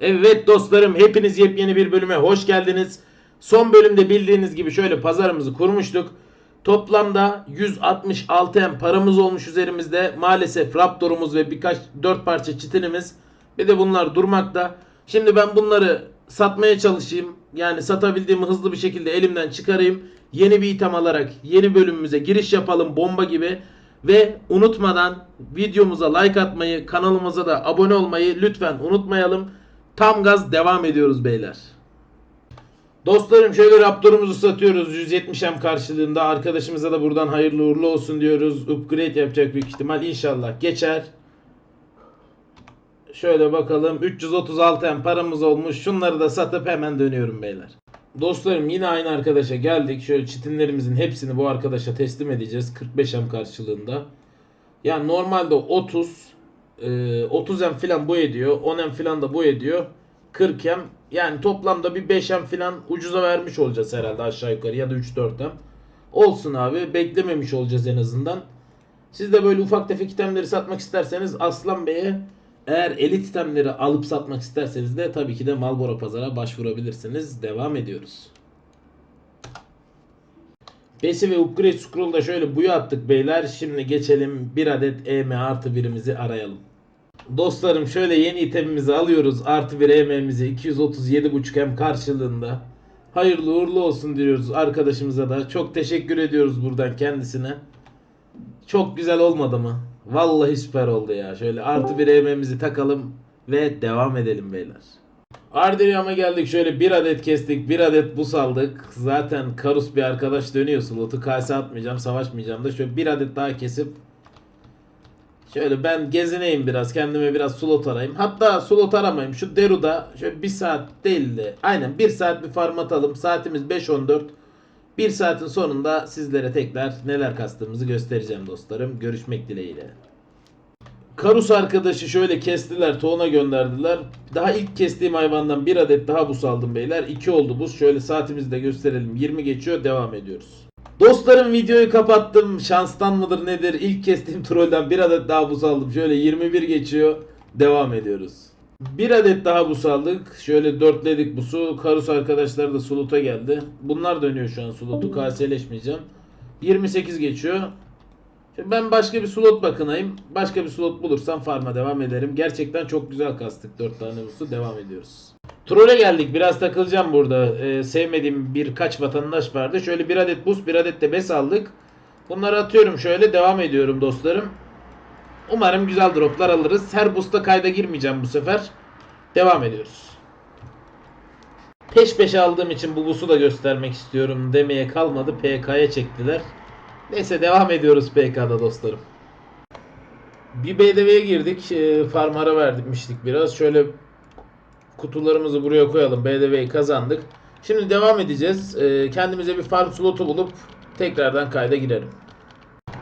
Evet dostlarım hepiniz yepyeni bir bölüme hoş geldiniz. Son bölümde bildiğiniz gibi şöyle pazarımızı kurmuştuk. Toplamda 166 M paramız olmuş üzerimizde. Maalesef Raptor'umuz ve birkaç 4 parça çitinimiz. Bir de bunlar durmakta. Şimdi ben bunları satmaya çalışayım. Yani satabildiğimi hızlı bir şekilde elimden çıkarayım. Yeni bir item alarak yeni bölümümüze giriş yapalım bomba gibi. Ve unutmadan videomuza like atmayı, kanalımıza da abone olmayı lütfen unutmayalım. Tam gaz devam ediyoruz beyler. Dostlarım şöyle Raptor'umuzu satıyoruz 170M karşılığında. Arkadaşımıza da buradan hayırlı uğurlu olsun diyoruz. Upgrade yapacak büyük ihtimal inşallah geçer. Şöyle bakalım 336M paramız olmuş. Şunları da satıp hemen dönüyorum beyler. Dostlarım yine aynı arkadaşa geldik. Şöyle çitinlerimizin hepsini bu arkadaşa teslim edeceğiz. 45M karşılığında. Yani normalde 30 e, 30M falan bu ediyor. 10M falan da bu ediyor. 40M yani toplamda bir 5M falan ucuza vermiş olacağız herhalde aşağı yukarı ya da 3-4M. Olsun abi beklememiş olacağız en azından. Siz de böyle ufak tefek itemleri satmak isterseniz Aslan Bey'e eğer elit itemleri alıp satmak isterseniz de tabii ki de Malboro Pazar'a başvurabilirsiniz. Devam ediyoruz. Besi ve Upgrade Scroll'da şöyle buyu attık beyler. Şimdi geçelim bir adet EM artı birimizi arayalım. Dostlarım şöyle yeni itemimizi alıyoruz. Artı bir EM'mizi 237.5 hem karşılığında. Hayırlı uğurlu olsun diyoruz arkadaşımıza da. Çok teşekkür ediyoruz buradan kendisine. Çok güzel olmadı mı? Vallahi süper oldu ya. Şöyle artı bir EM'mizi takalım ve devam edelim beyler. Ardiriam'a geldik. Şöyle bir adet kestik. Bir adet bus aldık. Zaten Karus bir arkadaş dönüyor slotu. Kase atmayacağım. Savaşmayacağım da. Şöyle bir adet daha kesip Şöyle ben gezineyim biraz. Kendime biraz slot arayayım. Hatta slot aramayayım. Şu Deru'da şöyle bir saat değil de aynen bir saat bir farm atalım. Saatimiz 5.14. Bir saatin sonunda sizlere tekrar neler kastığımızı göstereceğim dostlarım. Görüşmek dileğiyle. Karus arkadaşı şöyle kestiler. Toğuna gönderdiler. Daha ilk kestiğim hayvandan bir adet daha buz aldım beyler. 2 oldu buz. Şöyle saatimizi de gösterelim. 20 geçiyor. Devam ediyoruz. Dostlarım videoyu kapattım. Şanstan mıdır nedir? İlk kestiğim trollden bir adet daha buz aldım. Şöyle 21 geçiyor. Devam ediyoruz. Bir adet daha bus aldık. Şöyle dörtledik busu. Karus arkadaşlar da suluta geldi. Bunlar dönüyor şu an sulutu. KS'leşmeyeceğim. 28 geçiyor. Ben başka bir slot bakınayım. Başka bir slot bulursam farma devam ederim. Gerçekten çok güzel kastık 4 tane busu. Devam ediyoruz. Troll'e geldik. Biraz takılacağım burada. Ee, sevmediğim birkaç vatandaş vardı. Şöyle bir adet buz, bir adet de bes aldık. Bunları atıyorum şöyle. Devam ediyorum dostlarım. Umarım güzel droplar alırız. Her boost'a kayda girmeyeceğim bu sefer. Devam ediyoruz. Peş peşe aldığım için bu busu da göstermek istiyorum demeye kalmadı. PK'ya çektiler. Neyse devam ediyoruz PK'da dostlarım. Bir BDV'ye girdik. E, farm ara vermiştik biraz. Şöyle kutularımızı buraya koyalım. BDV'yi kazandık. Şimdi devam edeceğiz. E, kendimize bir farm slotu bulup tekrardan kayda girelim.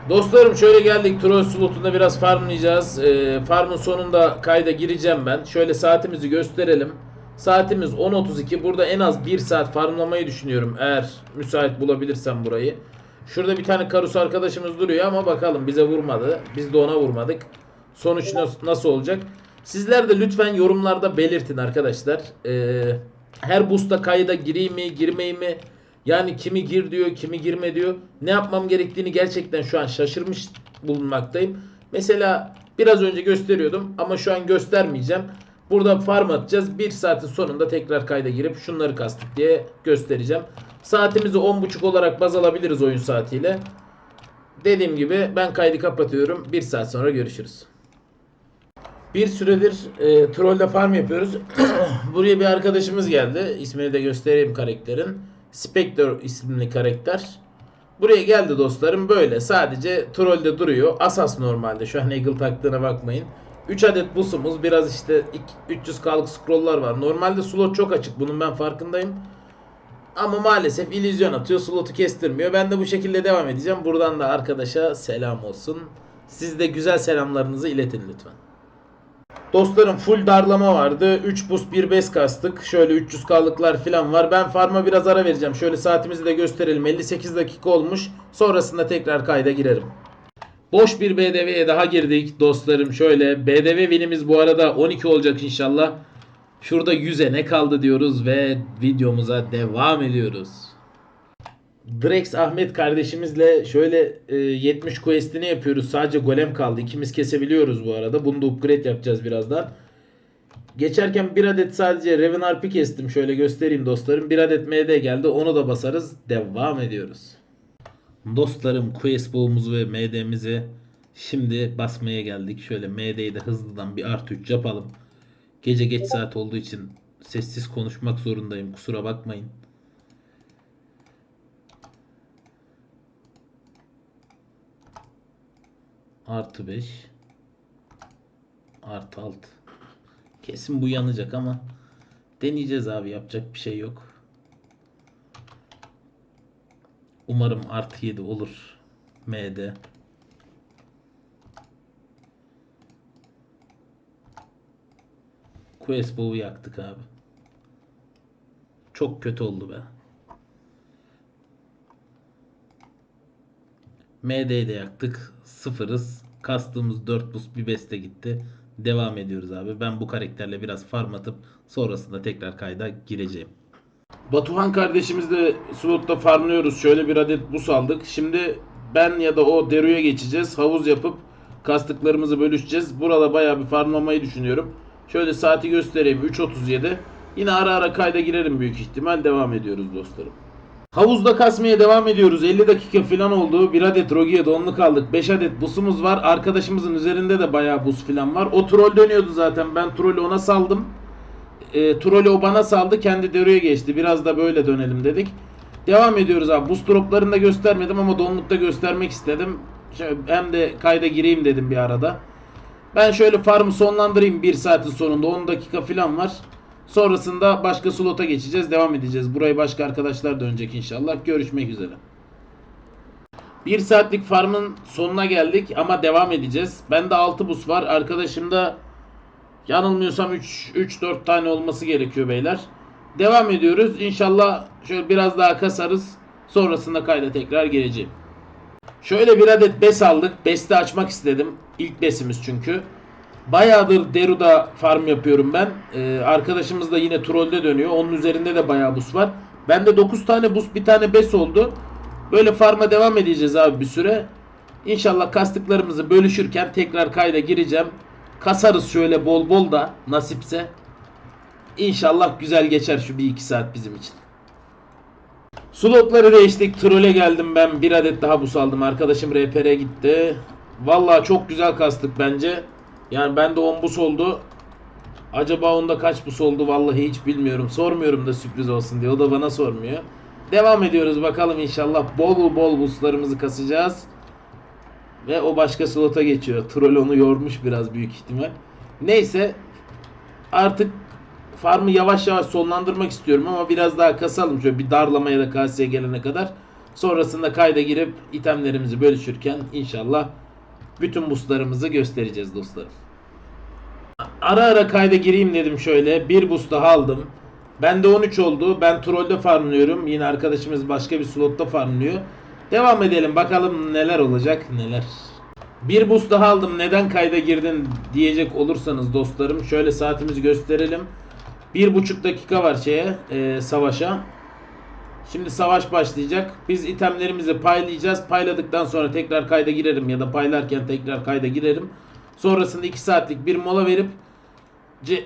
Dostlarım şöyle geldik. Troll slotunda biraz farmlayacağız. E, farmın sonunda kayda gireceğim ben. Şöyle saatimizi gösterelim. Saatimiz 10.32. Burada en az 1 saat farmlamayı düşünüyorum. Eğer müsait bulabilirsem burayı. Şurada bir tane karus arkadaşımız duruyor ama bakalım bize vurmadı. Biz de ona vurmadık. Sonuç nas- nasıl olacak? Sizler de lütfen yorumlarda belirtin arkadaşlar. Ee, her boost'a kayda gireyim mi, girmeyeyim mi? Yani kimi gir diyor, kimi girme diyor. Ne yapmam gerektiğini gerçekten şu an şaşırmış bulunmaktayım. Mesela biraz önce gösteriyordum ama şu an göstermeyeceğim. Burada farm atacağız. Bir saatin sonunda tekrar kayda girip şunları kastık diye göstereceğim. Saatimizi 10.30 olarak baz alabiliriz oyun saatiyle. Dediğim gibi ben kaydı kapatıyorum. Bir saat sonra görüşürüz. Bir süredir e, trollde farm yapıyoruz. Buraya bir arkadaşımız geldi. İsmini de göstereyim karakterin. Spectre isimli karakter. Buraya geldi dostlarım böyle. Sadece trollde duruyor. Asas normalde. Şu an Eagle taktığına bakmayın. 3 adet busumuz. Biraz işte iki- 300k'lık scrolllar var. Normalde slot çok açık. Bunun ben farkındayım. Ama maalesef illüzyon atıyor. Slotu kestirmiyor. Ben de bu şekilde devam edeceğim. Buradan da arkadaşa selam olsun. Siz de güzel selamlarınızı iletin lütfen. Dostlarım full darlama vardı. 3 boost 1 bes kastık. Şöyle 300k'lıklar falan var. Ben farma biraz ara vereceğim. Şöyle saatimizi de gösterelim. 58 dakika olmuş. Sonrasında tekrar kayda girerim. Boş bir BDV'ye daha girdik dostlarım. Şöyle BDV winimiz bu arada 12 olacak inşallah. Şurada 100'e ne kaldı diyoruz ve videomuza devam ediyoruz. Drex Ahmet kardeşimizle şöyle e, 70 quest'ini yapıyoruz. Sadece golem kaldı. İkimiz kesebiliyoruz bu arada. Bunu da upgrade yapacağız birazdan. Geçerken bir adet sadece Raven Harp'i kestim. Şöyle göstereyim dostlarım. Bir adet MD geldi. Onu da basarız. Devam ediyoruz. Dostlarım quest boğumuzu ve MD'mizi şimdi basmaya geldik. Şöyle MD'yi de hızlıdan bir artı 3 yapalım. Gece geç saat olduğu için sessiz konuşmak zorundayım. Kusura bakmayın. Artı 5 Artı 6 Kesin bu yanacak ama deneyeceğiz abi yapacak bir şey yok. Umarım artı 7 olur. MD. Quest Bow'u yaktık abi. Çok kötü oldu be. MD'yi de yaktık. Sıfırız. Kastığımız 4 bus bir beste gitti. Devam ediyoruz abi. Ben bu karakterle biraz farm atıp sonrasında tekrar kayda gireceğim. Batuhan kardeşimizle slotta farmlıyoruz. Şöyle bir adet bus aldık. Şimdi ben ya da o Deru'ya geçeceğiz. Havuz yapıp kastıklarımızı bölüşeceğiz. Burada bayağı bir farmlamayı düşünüyorum. Şöyle saati göstereyim. 3.37. Yine ara ara kayda girerim büyük ihtimal. Devam ediyoruz dostlarım. Havuzda kasmaya devam ediyoruz. 50 dakika falan oldu. Bir adet Rogi'ye donluk aldık. 5 adet busumuz var. Arkadaşımızın üzerinde de bayağı bus falan var. O troll dönüyordu zaten. Ben trolü ona saldım. E, trolü bana saldı. Kendi Deru'ya geçti. Biraz da böyle dönelim dedik. Devam ediyoruz abi. Bus droplarını da göstermedim ama donlukta göstermek istedim. Hem de kayda gireyim dedim bir arada. Ben şöyle farmı sonlandırayım 1 saatin sonunda 10 dakika falan var. Sonrasında başka slota geçeceğiz. Devam edeceğiz. Burayı başka arkadaşlar dönecek inşallah. Görüşmek üzere. 1 saatlik farmın sonuna geldik ama devam edeceğiz. Bende 6 bus var. Arkadaşımda yanılmıyorsam 3 3 4 tane olması gerekiyor beyler. Devam ediyoruz. İnşallah şöyle biraz daha kasarız. Sonrasında kayda tekrar geleceğim. Şöyle bir adet bes aldık. Besti açmak istedim. İlk besimiz çünkü. Bayağıdır Deru'da farm yapıyorum ben. Ee, arkadaşımız da yine trollde dönüyor. Onun üzerinde de bayağı bus var. Bende 9 tane bus bir tane bes oldu. Böyle farma devam edeceğiz abi bir süre. İnşallah kastıklarımızı bölüşürken tekrar kayda gireceğim. Kasarız şöyle bol bol da nasipse. İnşallah güzel geçer şu bir iki saat bizim için. Slotları değiştik. Trole geldim ben. Bir adet daha bus aldım. Arkadaşım RPR'e gitti. Vallahi çok güzel kastık bence. Yani bende 10 bus oldu. Acaba onda kaç bus oldu vallahi hiç bilmiyorum. Sormuyorum da sürpriz olsun diye. O da bana sormuyor. Devam ediyoruz bakalım inşallah bol bol buslarımızı kasacağız. Ve o başka slota geçiyor. Troll onu yormuş biraz büyük ihtimal. Neyse artık farmı yavaş yavaş sonlandırmak istiyorum ama biraz daha kasalım şöyle bir darlamaya da kaseye gelene kadar. Sonrasında kayda girip itemlerimizi bölüşürken inşallah bütün buslarımızı göstereceğiz dostlarım. Ara ara kayda gireyim dedim şöyle. Bir bus daha aldım. Bende 13 oldu. Ben trollde farmlıyorum. Yine arkadaşımız başka bir slotta farmlıyor. Devam edelim. Bakalım neler olacak neler. Bir boost daha aldım. Neden kayda girdin diyecek olursanız dostlarım. Şöyle saatimizi gösterelim. Bir buçuk dakika var şeye e, savaşa. Şimdi savaş başlayacak. Biz itemlerimizi paylayacağız. Payladıktan sonra tekrar kayda girerim ya da paylarken tekrar kayda girerim. Sonrasında 2 saatlik bir mola verip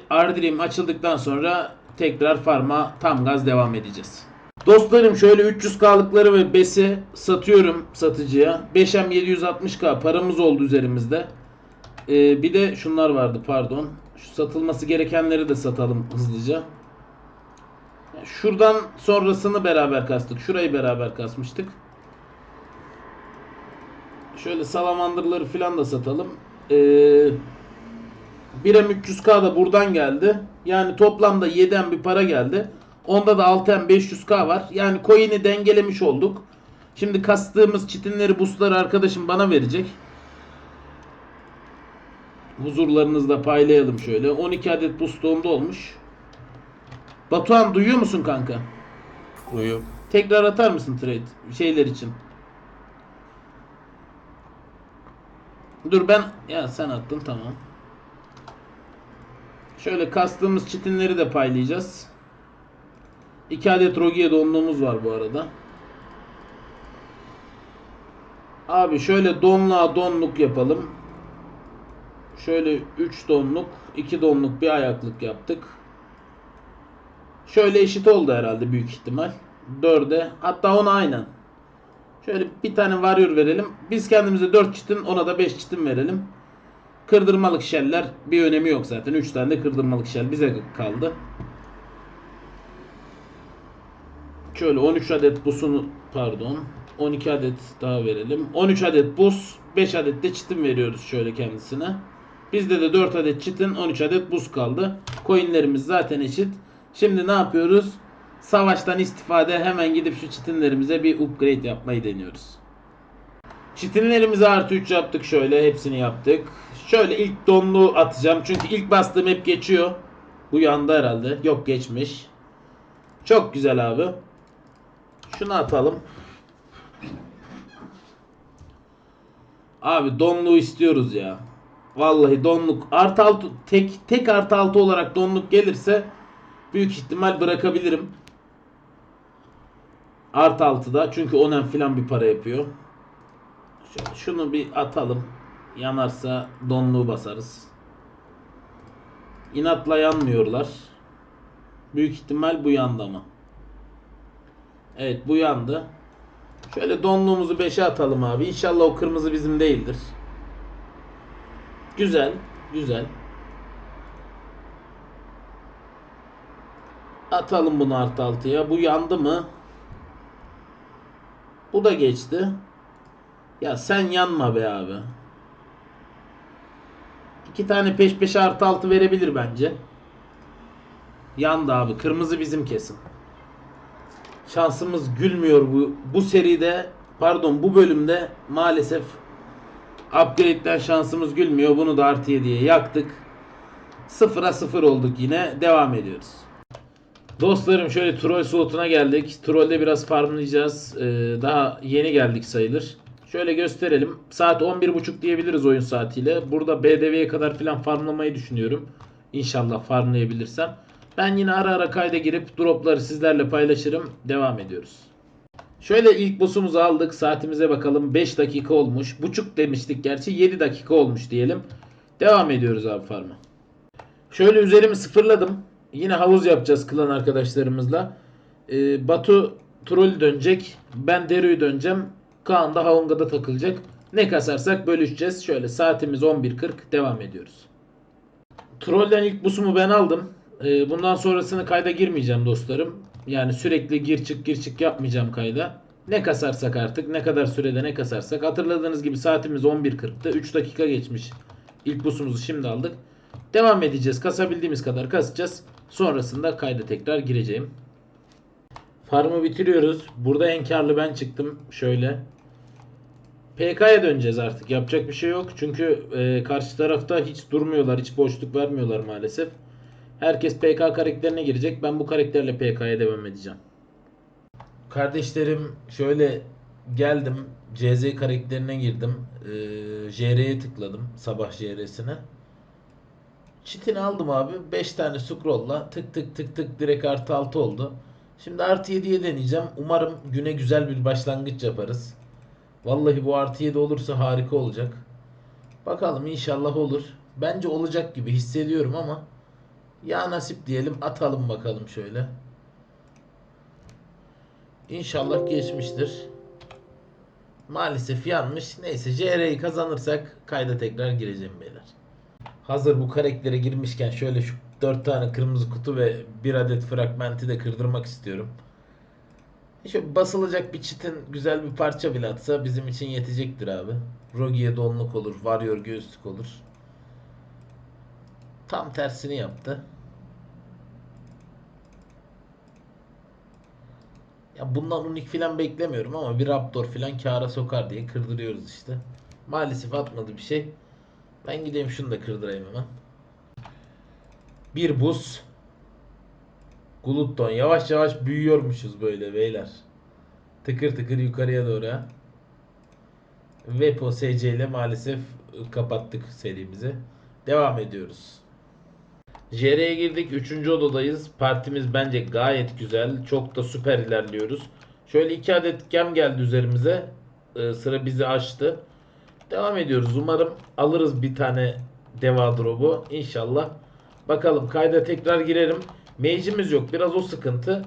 Ardrim açıldıktan sonra tekrar farma tam gaz devam edeceğiz. Dostlarım şöyle 300K'lıkları ve besi satıyorum satıcıya. 5M 760K paramız oldu üzerimizde. Ee, bir de şunlar vardı pardon. Şu satılması gerekenleri de satalım hızlıca. Şuradan sonrasını beraber kastık. Şurayı beraber kasmıştık. Şöyle salamandırları falan da satalım. Ee, 1M 300K da buradan geldi. Yani toplamda 7M bir para geldi. Onda da 6M 500K var. Yani coin'i dengelemiş olduk. Şimdi kastığımız çitinleri, busları arkadaşım bana verecek. Huzurlarınızda paylayalım şöyle. 12 adet boost onda olmuş. Batuhan duyuyor musun kanka? Duyuyorum. Tekrar atar mısın trade şeyler için? Dur ben ya sen attın tamam. Şöyle kastığımız çitinleri de paylayacağız. 2 adet Rogier donluğumuz var bu arada. Abi şöyle donluğa donluk yapalım. Şöyle 3 donluk, 2 donluk bir ayaklık yaptık. Şöyle eşit oldu herhalde büyük ihtimal. 4'e hatta 10'a aynen. Şöyle bir tane varıyor verelim. Biz kendimize 4 çitin ona da 5 çitin verelim. Kırdırmalık şeller bir önemi yok zaten. 3 tane de kırdırmalık şel bize kaldı. Şöyle 13 adet busunu pardon 12 adet daha verelim. 13 adet buz 5 adet de çitin veriyoruz şöyle kendisine. Bizde de 4 adet çitin 13 adet buz kaldı. Coinlerimiz zaten eşit. Şimdi ne yapıyoruz? Savaştan istifade hemen gidip şu çitinlerimize bir upgrade yapmayı deniyoruz. Çitinlerimizi artı 3 yaptık şöyle. Hepsini yaptık. Şöyle ilk donlu atacağım. Çünkü ilk bastığım hep geçiyor. Bu yanda herhalde. Yok geçmiş. Çok güzel abi. Şunu atalım. Abi donluğu istiyoruz ya. Vallahi donluk artı altı tek tek artı altı olarak donluk gelirse büyük ihtimal bırakabilirim. Artı altıda çünkü onen filan bir para yapıyor. Şunu bir atalım. Yanarsa donluğu basarız. İnatla yanmıyorlar. Büyük ihtimal bu yandı ama. Evet bu yandı. Şöyle donluğumuzu 5'e atalım abi. İnşallah o kırmızı bizim değildir. Güzel. Güzel. Atalım bunu artı altıya. Bu yandı mı? Bu da geçti. Ya sen yanma be abi. İki tane peş peşe artı altı verebilir bence. Yandı abi. Kırmızı bizim kesin. Şansımız gülmüyor bu bu seride. Pardon bu bölümde maalesef upgrade'den şansımız gülmüyor. Bunu da artı 7'ye yaktık. Sıfıra sıfır olduk yine. Devam ediyoruz. Dostlarım şöyle troll slotuna geldik. Trollde biraz farmlayacağız. Ee, daha yeni geldik sayılır. Şöyle gösterelim. Saat 11.30 diyebiliriz oyun saatiyle. Burada BDV'ye kadar filan farmlamayı düşünüyorum. İnşallah farmlayabilirsem. Ben yine ara ara kayda girip dropları sizlerle paylaşırım. Devam ediyoruz. Şöyle ilk boss'umuzu aldık. Saatimize bakalım. 5 dakika olmuş. Buçuk demiştik gerçi. 7 dakika olmuş diyelim. Devam ediyoruz abi farm'a. Şöyle üzerimi sıfırladım. Yine havuz yapacağız klan arkadaşlarımızla. Ee, Batu troll dönecek. Ben Deru'yu döneceğim. Kaan da Havunga'da takılacak. Ne kasarsak bölüşeceğiz. Şöyle saatimiz 11.40. Devam ediyoruz. Troll'den ilk busumu ben aldım. Ee, bundan sonrasını kayda girmeyeceğim dostlarım. Yani sürekli gir çık gir çık yapmayacağım kayda. Ne kasarsak artık ne kadar sürede ne kasarsak. Hatırladığınız gibi saatimiz 11.40'tı. 3 dakika geçmiş. İlk busumuzu şimdi aldık. Devam edeceğiz. Kasabildiğimiz kadar kasacağız. Sonrasında kayda tekrar gireceğim. Farmı bitiriyoruz. Burada en karlı ben çıktım. Şöyle. PK'ya döneceğiz artık. Yapacak bir şey yok. Çünkü e, karşı tarafta hiç durmuyorlar. Hiç boşluk vermiyorlar maalesef. Herkes PK karakterine girecek. Ben bu karakterle PK'ya devam edeceğim. Kardeşlerim şöyle geldim. CZ karakterine girdim. Ee, JR'ye tıkladım. Sabah JR'sine. Çitini aldım abi. 5 tane scroll'la tık tık tık tık direkt artı 6 oldu. Şimdi artı 7'ye deneyeceğim. Umarım güne güzel bir başlangıç yaparız. Vallahi bu artı 7 olursa harika olacak. Bakalım inşallah olur. Bence olacak gibi hissediyorum ama ya nasip diyelim atalım bakalım şöyle. İnşallah geçmiştir. Maalesef yanmış. Neyse JR'yi kazanırsak kayda tekrar gireceğim beyler. Hazır bu karaktere girmişken şöyle şu 4 tane kırmızı kutu ve 1 adet fragmenti de kırdırmak istiyorum. Şöyle basılacak bir çitin güzel bir parça bile atsa bizim için yetecektir abi. Rogi'ye donluk olur, Warrior göğüslük olur. Tam tersini yaptı. Ya bundan unik filan beklemiyorum ama bir Raptor filan kâra sokar diye kırdırıyoruz işte. Maalesef atmadı bir şey. Ben gideyim şunu da kırdırayım hemen. Bir buz. Glutton. Yavaş yavaş büyüyormuşuz böyle beyler. Tıkır tıkır yukarıya doğru. Vepo SC ile maalesef kapattık serimizi. Devam ediyoruz. JR'ye girdik. Üçüncü odadayız. Partimiz bence gayet güzel. Çok da süper ilerliyoruz. Şöyle iki adet gem geldi üzerimize. Ee, sıra bizi açtı. Devam ediyoruz. Umarım alırız bir tane deva drop'u. İnşallah. Bakalım kayda tekrar girerim. Mage'imiz yok. Biraz o sıkıntı.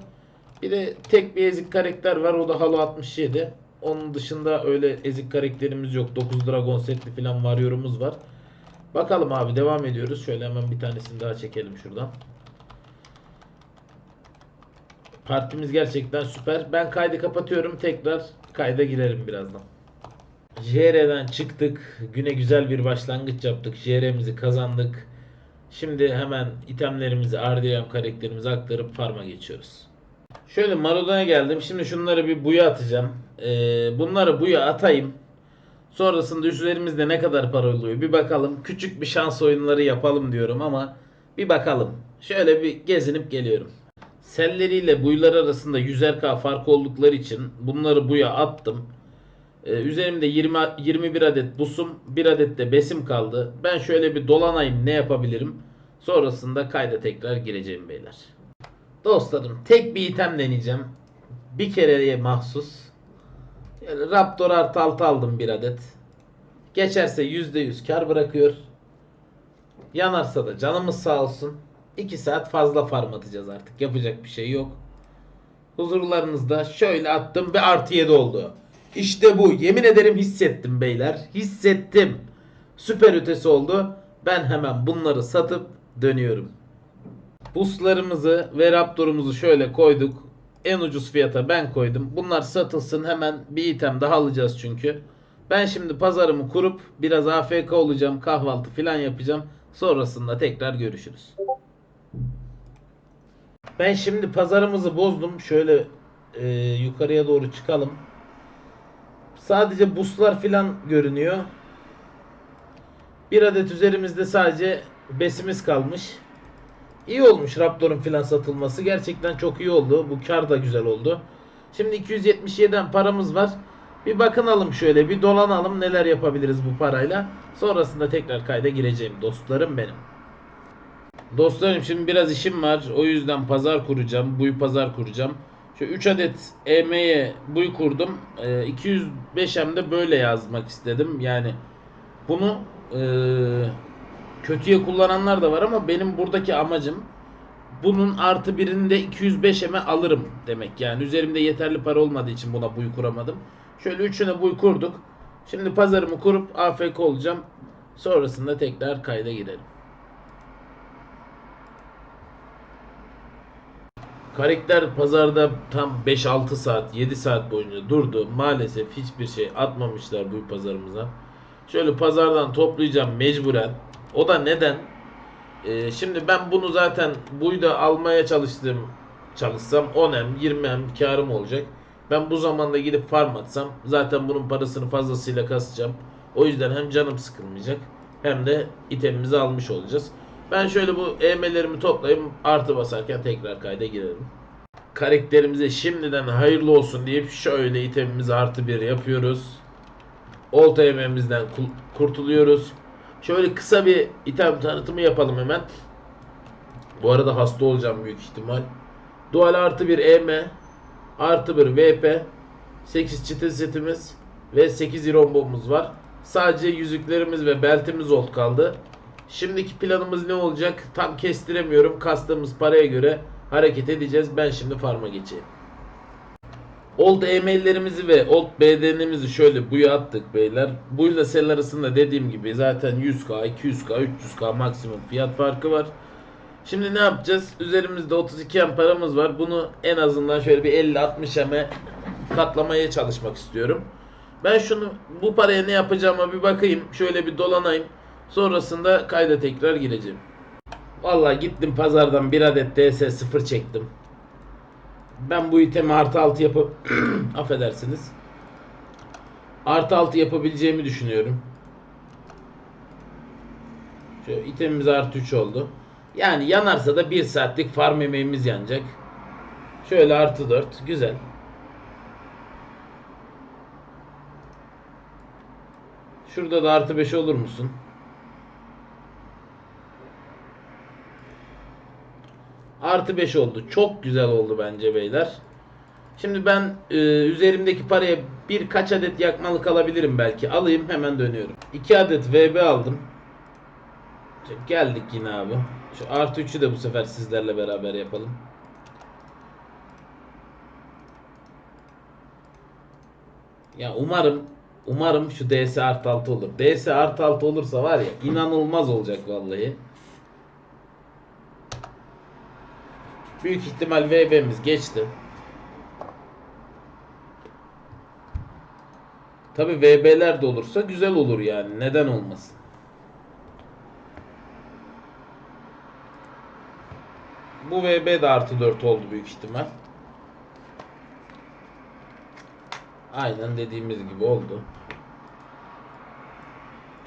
Bir de tek bir ezik karakter var. O da Halo 67. Onun dışında öyle ezik karakterimiz yok. 9 Dragon setli falan varyorumuz var. Bakalım abi devam ediyoruz. Şöyle hemen bir tanesini daha çekelim şuradan. Partimiz gerçekten süper. Ben kaydı kapatıyorum. Tekrar kayda girerim birazdan. JR'den çıktık. Güne güzel bir başlangıç yaptık. JR'mizi kazandık. Şimdi hemen itemlerimizi, RDM karakterimizi aktarıp farma geçiyoruz. Şöyle Marodon'a geldim. Şimdi şunları bir buya atacağım. Ee, bunları buya atayım. Sonrasında üzerimizde ne kadar para oluyor bir bakalım. Küçük bir şans oyunları yapalım diyorum ama bir bakalım. Şöyle bir gezinip geliyorum. Selleriyle buylar arasında 100'er fark oldukları için bunları buya attım. Ee, üzerimde 20 21 adet busum, 1 adet de besim kaldı. Ben şöyle bir dolanayım ne yapabilirim. Sonrasında kayda tekrar gireceğim beyler. Dostlarım tek bir item deneyeceğim. Bir kereye mahsus. Raptor artı altı aldım bir adet. Geçerse %100 kar bırakıyor. Yanarsa da canımız sağ olsun. 2 saat fazla farm atacağız artık. Yapacak bir şey yok. Huzurlarınızda şöyle attım ve artı 7 oldu. İşte bu. Yemin ederim hissettim beyler. Hissettim. Süper ötesi oldu. Ben hemen bunları satıp dönüyorum. Buslarımızı ve Raptor'umuzu şöyle koyduk. En ucuz fiyata ben koydum. Bunlar satılsın hemen bir item daha alacağız çünkü. Ben şimdi pazarımı kurup biraz AFK olacağım. Kahvaltı falan yapacağım. Sonrasında tekrar görüşürüz. Ben şimdi pazarımızı bozdum. Şöyle e, yukarıya doğru çıkalım. Sadece buslar falan görünüyor. Bir adet üzerimizde sadece besimiz kalmış. İyi olmuş Raptor'un filan satılması. Gerçekten çok iyi oldu. Bu kar da güzel oldu. Şimdi 277'den paramız var. Bir bakınalım şöyle bir dolanalım neler yapabiliriz bu parayla. Sonrasında tekrar kayda gireceğim dostlarım benim. Dostlarım şimdi biraz işim var. O yüzden pazar kuracağım. Buy pazar kuracağım. Şu 3 adet EM'ye buy kurdum. Ee, 205 hem de böyle yazmak istedim. Yani bunu eee kötüye kullananlar da var ama benim buradaki amacım bunun artı birini de 205 eme alırım demek. Yani üzerimde yeterli para olmadığı için buna buy kuramadım. Şöyle üçüne buy kurduk. Şimdi pazarımı kurup AFK olacağım. Sonrasında tekrar kayda girelim. Karakter pazarda tam 5-6 saat, 7 saat boyunca durdu. Maalesef hiçbir şey atmamışlar bu pazarımıza. Şöyle pazardan toplayacağım mecburen. O da neden? Ee, şimdi ben bunu zaten buyda almaya çalıştım. Çalışsam 10M, 20M karım olacak. Ben bu zamanda gidip farm atsam zaten bunun parasını fazlasıyla kasacağım. O yüzden hem canım sıkılmayacak hem de itemimizi almış olacağız. Ben şöyle bu EM'lerimi toplayayım artı basarken tekrar kayda girelim. Karakterimize şimdiden hayırlı olsun deyip şöyle itemimizi artı bir yapıyoruz. Olta EM'imizden kurtuluyoruz. Şöyle kısa bir item tanıtımı yapalım hemen. Bu arada hasta olacağım büyük ihtimal. Dual artı bir EM artı bir VP 8 çitin setimiz ve 8 irombomuz var. Sadece yüzüklerimiz ve beltimiz old kaldı. Şimdiki planımız ne olacak? Tam kestiremiyorum. Kastığımız paraya göre hareket edeceğiz. Ben şimdi farma geçeyim. Old emaillerimizi ve old BD'nimizi şöyle buya attık beyler. Buyla sel arasında dediğim gibi zaten 100k, 200k, 300k maksimum fiyat farkı var. Şimdi ne yapacağız? Üzerimizde 32 M paramız var. Bunu en azından şöyle bir 50-60 M'e katlamaya çalışmak istiyorum. Ben şunu bu paraya ne yapacağıma bir bakayım. Şöyle bir dolanayım. Sonrasında kayda tekrar gireceğim. Vallahi gittim pazardan bir adet DS0 çektim. Ben bu itemi artı 6 yapıp affedersiniz. Artı 6 yapabileceğimi düşünüyorum. Şöyle itemimiz artı 3 oldu. Yani yanarsa da 1 saatlik farm emeğimiz yanacak. Şöyle artı 4. Güzel. Şurada da artı 5 olur musun? Artı 5 oldu. Çok güzel oldu bence beyler. Şimdi ben e, üzerimdeki paraya birkaç adet yakmalık alabilirim belki. Alayım hemen dönüyorum. 2 adet VB aldım. Geldik yine abi. Şu artı 3'ü de bu sefer sizlerle beraber yapalım. Ya umarım umarım şu DS artı 6 olur. DS artı 6 olursa var ya inanılmaz olacak vallahi. Büyük ihtimal VB'miz geçti. Tabi VB'ler de olursa güzel olur yani. Neden olmasın? Bu VB de artı 4 oldu büyük ihtimal. Aynen dediğimiz gibi oldu.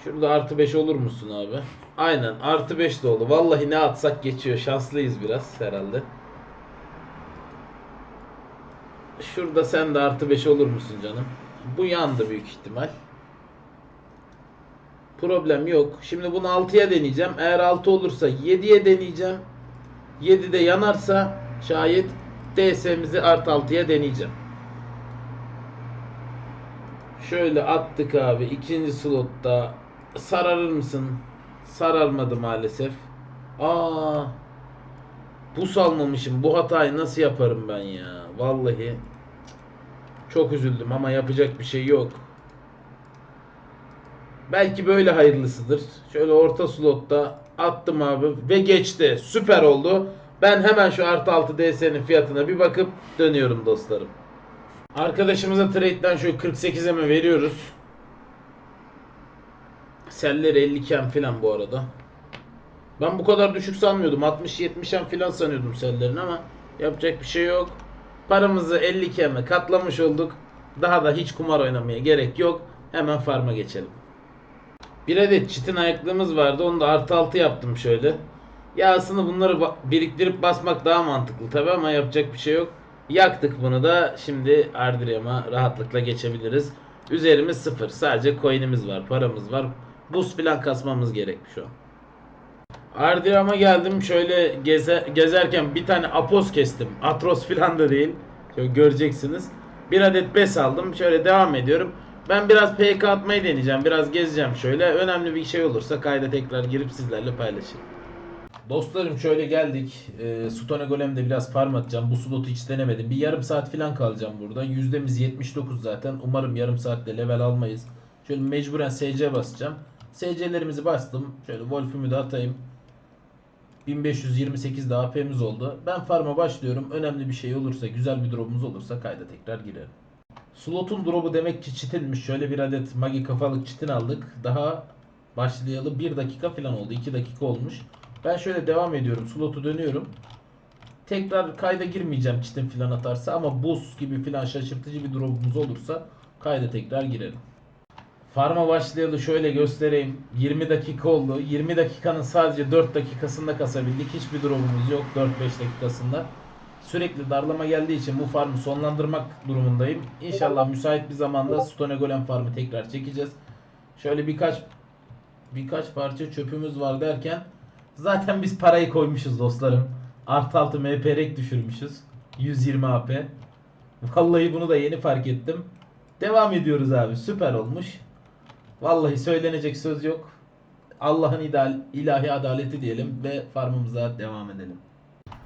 Şurada artı 5 olur musun abi? Aynen artı 5 de oldu. Vallahi ne atsak geçiyor. Şanslıyız biraz herhalde. Şurada sen de artı 5 olur musun canım? Bu yandı büyük ihtimal. Problem yok. Şimdi bunu 6'ya deneyeceğim. Eğer 6 olursa 7'ye deneyeceğim. 7'de yanarsa şayet DS'mizi artı 6'ya deneyeceğim. Şöyle attık abi. ikinci slotta. Sararır mısın? Sararmadı maalesef. Aa. Bu salmamışım. Bu hatayı nasıl yaparım ben ya? Vallahi. Çok üzüldüm ama yapacak bir şey yok. Belki böyle hayırlısıdır. Şöyle orta slotta attım abi ve geçti. Süper oldu. Ben hemen şu artı 6 DS'nin fiyatına bir bakıp dönüyorum dostlarım. Arkadaşımıza trade'den şu 48'e mi veriyoruz? Selleri 50 iken filan bu arada. Ben bu kadar düşük sanmıyordum. 60-70'en filan sanıyordum sellerin ama yapacak bir şey yok. Paramızı 50 keme katlamış olduk. Daha da hiç kumar oynamaya gerek yok. Hemen farma geçelim. Bir adet çitin ayaklığımız vardı. Onu da artı altı yaptım şöyle. Ya aslında bunları biriktirip basmak daha mantıklı tabi ama yapacak bir şey yok. Yaktık bunu da. Şimdi Ardriam'a rahatlıkla geçebiliriz. Üzerimiz sıfır. Sadece coin'imiz var, paramız var. Boost falan kasmamız gerek şu an. Ardiram'a geldim şöyle geze, gezerken bir tane apos kestim. Atros filan da değil. Şöyle göreceksiniz. Bir adet bes aldım. Şöyle devam ediyorum. Ben biraz PK atmayı deneyeceğim. Biraz gezeceğim şöyle. Önemli bir şey olursa kayda tekrar girip sizlerle paylaşırım. Dostlarım şöyle geldik. E, Stone Golem'de biraz farm atacağım. Bu slotu hiç denemedim. Bir yarım saat falan kalacağım burada. Yüzdemiz 79 zaten. Umarım yarım saatte level almayız. Şöyle mecburen SC basacağım. SC'lerimizi bastım. Şöyle Wolf'ümü de atayım. 1528 de AP'miz oldu. Ben farma başlıyorum. Önemli bir şey olursa, güzel bir drop'umuz olursa kayda tekrar girerim. Slot'un drop'u demek ki çitinmiş. Şöyle bir adet magi kafalık çitin aldık. Daha başlayalı 1 dakika falan oldu. 2 dakika olmuş. Ben şöyle devam ediyorum. Slot'u dönüyorum. Tekrar kayda girmeyeceğim çitin falan atarsa ama buz gibi falan şaşırtıcı bir drop'umuz olursa kayda tekrar girerim. Farma başlayalı şöyle göstereyim. 20 dakika oldu. 20 dakikanın sadece 4 dakikasında kasabildik. Hiçbir durumumuz yok 4-5 dakikasında. Sürekli darlama geldiği için bu farmı sonlandırmak durumundayım. İnşallah müsait bir zamanda Stone Golem farmı tekrar çekeceğiz. Şöyle birkaç birkaç parça çöpümüz var derken zaten biz parayı koymuşuz dostlarım. Artı altı MP rek düşürmüşüz. 120 AP. Vallahi bunu da yeni fark ettim. Devam ediyoruz abi. Süper olmuş. Vallahi söylenecek söz yok. Allah'ın ideal, ilahi adaleti diyelim ve farmımıza devam edelim.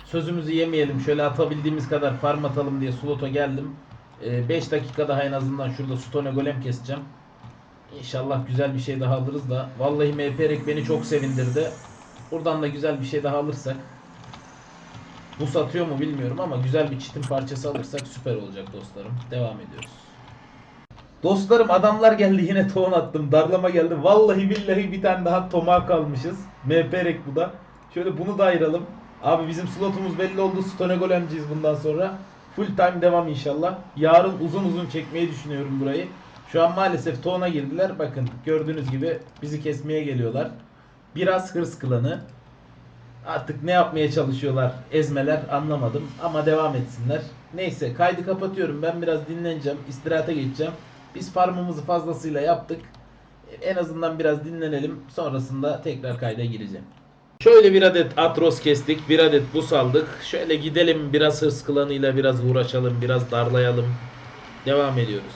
Sözümüzü yemeyelim. Şöyle atabildiğimiz kadar farm atalım diye slota geldim. 5 dakika daha en azından şurada Stone Golem keseceğim. İnşallah güzel bir şey daha alırız da. Vallahi MPRek beni çok sevindirdi. Buradan da güzel bir şey daha alırsak. Bu satıyor mu bilmiyorum ama güzel bir çitin parçası alırsak süper olacak dostlarım. Devam ediyoruz. Dostlarım adamlar geldi yine ton attım. Darlama geldi. Vallahi billahi bir tane daha tomak kalmışız. MPRek bu da. Şöyle bunu da ayıralım. Abi bizim slotumuz belli oldu. Stone Golem'ciyiz bundan sonra. Full time devam inşallah. Yarın uzun uzun çekmeyi düşünüyorum burayı. Şu an maalesef tona girdiler. Bakın gördüğünüz gibi bizi kesmeye geliyorlar. Biraz hırs klanı. Artık ne yapmaya çalışıyorlar ezmeler anlamadım ama devam etsinler. Neyse kaydı kapatıyorum. Ben biraz dinleneceğim. istirahate geçeceğim. Biz farmımızı fazlasıyla yaptık. En azından biraz dinlenelim. Sonrasında tekrar kayda gireceğim. Şöyle bir adet Atros kestik. Bir adet bus aldık. Şöyle gidelim biraz hırs klanıyla biraz uğraşalım. Biraz darlayalım. Devam ediyoruz.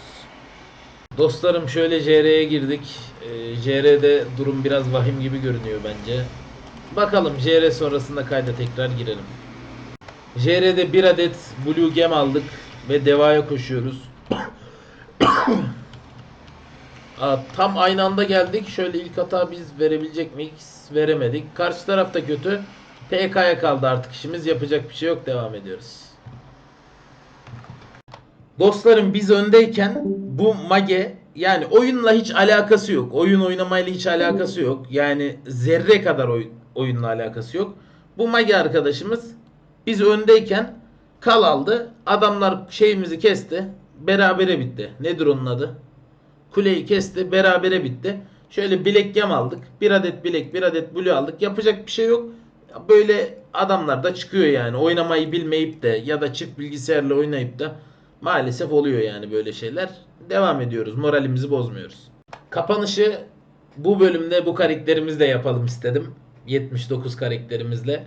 Dostlarım şöyle JR'ye girdik. Ee, JR'de durum biraz vahim gibi görünüyor bence. Bakalım JR sonrasında kayda tekrar girelim. JR'de bir adet Blue Gem aldık ve devaya koşuyoruz. Tam aynı anda geldik. Şöyle ilk hata biz verebilecek miyiz? Veremedik. Karşı taraf da kötü. PK'ya kaldı artık işimiz. Yapacak bir şey yok. Devam ediyoruz. Dostlarım biz öndeyken bu mage yani oyunla hiç alakası yok. Oyun oynamayla hiç alakası yok. Yani zerre kadar oy- oyunla alakası yok. Bu mage arkadaşımız biz öndeyken kal aldı. Adamlar şeyimizi kesti. Berabere bitti. Nedir onun adı? Kuleyi kesti. Berabere bitti. Şöyle bilek yem aldık. Bir adet bilek, bir adet blue aldık. Yapacak bir şey yok. Böyle adamlar da çıkıyor yani. Oynamayı bilmeyip de ya da çift bilgisayarla oynayıp da maalesef oluyor yani böyle şeyler. Devam ediyoruz. Moralimizi bozmuyoruz. Kapanışı bu bölümde bu karakterimizle yapalım istedim. 79 karakterimizle.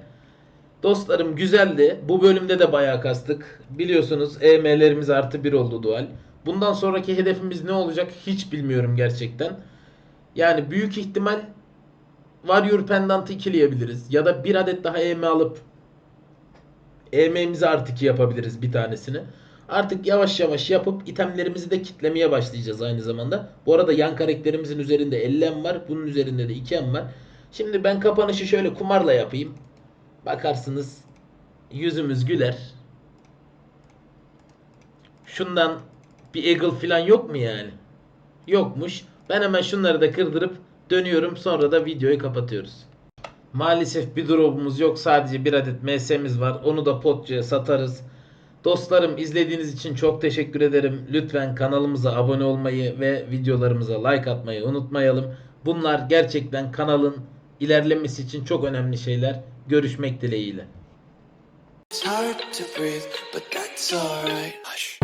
Dostlarım güzeldi. Bu bölümde de bayağı kastık. Biliyorsunuz EM'lerimiz artı 1 oldu dual. Bundan sonraki hedefimiz ne olacak hiç bilmiyorum gerçekten. Yani büyük ihtimal Warrior Pendant'ı ikileyebiliriz. Ya da bir adet daha EM alıp EM'imizi artı 2 yapabiliriz bir tanesini. Artık yavaş yavaş yapıp itemlerimizi de kitlemeye başlayacağız aynı zamanda. Bu arada yan karakterimizin üzerinde 50 em var. Bunun üzerinde de 2 em var. Şimdi ben kapanışı şöyle kumarla yapayım. Bakarsınız yüzümüz güler. Şundan bir eagle falan yok mu yani? Yokmuş. Ben hemen şunları da kırdırıp dönüyorum. Sonra da videoyu kapatıyoruz. Maalesef bir drop'umuz yok. Sadece bir adet MS'miz var. Onu da potçuya satarız. Dostlarım izlediğiniz için çok teşekkür ederim. Lütfen kanalımıza abone olmayı ve videolarımıza like atmayı unutmayalım. Bunlar gerçekten kanalın ilerlemesi için çok önemli şeyler. Görüşmek dileğiyle. It's hard to breathe, but that's alright.